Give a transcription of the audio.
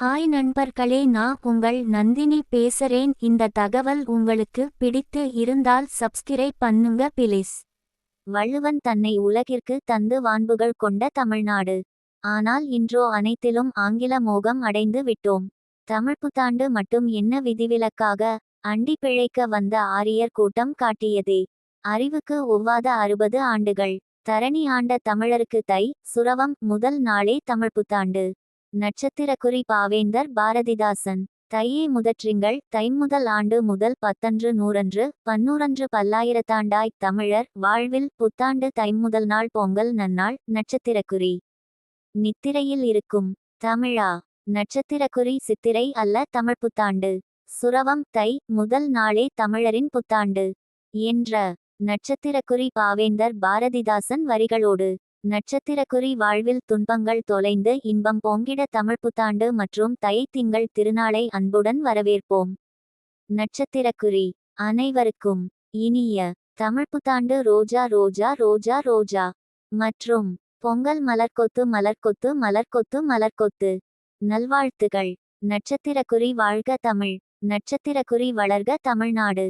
Hi நண்பர்களே நான் உங்கள் நந்தினி பேசுறேன். இந்த தகவல் உங்களுக்கு பிடித்து இருந்தால் சப்ஸ்கிரைப் பண்ணுங்க பிளீஸ் வள்ளுவன் தன்னை உலகிற்கு தந்து வான்புகள் கொண்ட தமிழ்நாடு. ஆனால் இன்றோ அனைத்திலும் ஆங்கில மோகம் அடைந்து விட்டோம். தமிழ் புத்தாண்டு மட்டும் என்ன விதிவிலக்காக அண்டி பிழைக்க வந்த ஆரியர் கூட்டம் காட்டியதே. அறிவுக்கு ஒவ்வாத அறுபது ஆண்டுகள். தரணி ஆண்ட தமிழருக்கு தை சுரவம் முதல் நாளே தமிழ் புத்தாண்டு. நட்சத்திரக்குறி பாவேந்தர் பாரதிதாசன். தையே முதற்றிங்கள் தைமுதல் ஆண்டு முதல் பத்தன்று நூறன்று பன்னூறன்று பல்லாயிரத்தாண்டாய் தமிழர் வாழ்வில் புத்தாண்டு தைமுதல் நாள் பொங்கல் நன்னாள் நட்சத்திரக்குறி நித்திரையில் இருக்கும் தமிழா. நட்சத்திரக்குறி சித்திரை அல்ல தமிழ் புத்தாண்டு. சுரவம் தை முதல் நாளே தமிழரின் புத்தாண்டு. என்ற நட்சத்திரக்குறி பாவேந்தர் பாரதிதாசன் வரிகளோடு. நட்சத்திரக்குறி வாழ்வில் துன்பங்கள் தொலைந்து இன்பம் பொங்கிட தமிழ் புத்தாண்டு மற்றும் தை திங்கள் திருநாளை அன்புடன் வரவேற்போம். நட்சத்திரக்குறி அனைவருக்கும் இனிய தமிழ் புத்தாண்டு ரோஜா ரோஜா ரோஜா ரோஜா மற்றும் பொங்கல் மலர்கொத்து மலர்கொத்து மலர்கொத்து மலர்கொத்து. நல்வாழ்த்துகள் நட்சத்திரக்குறி வாழ்க தமிழ். நட்சத்திரக்குறி வளர்க தமிழ்நாடு.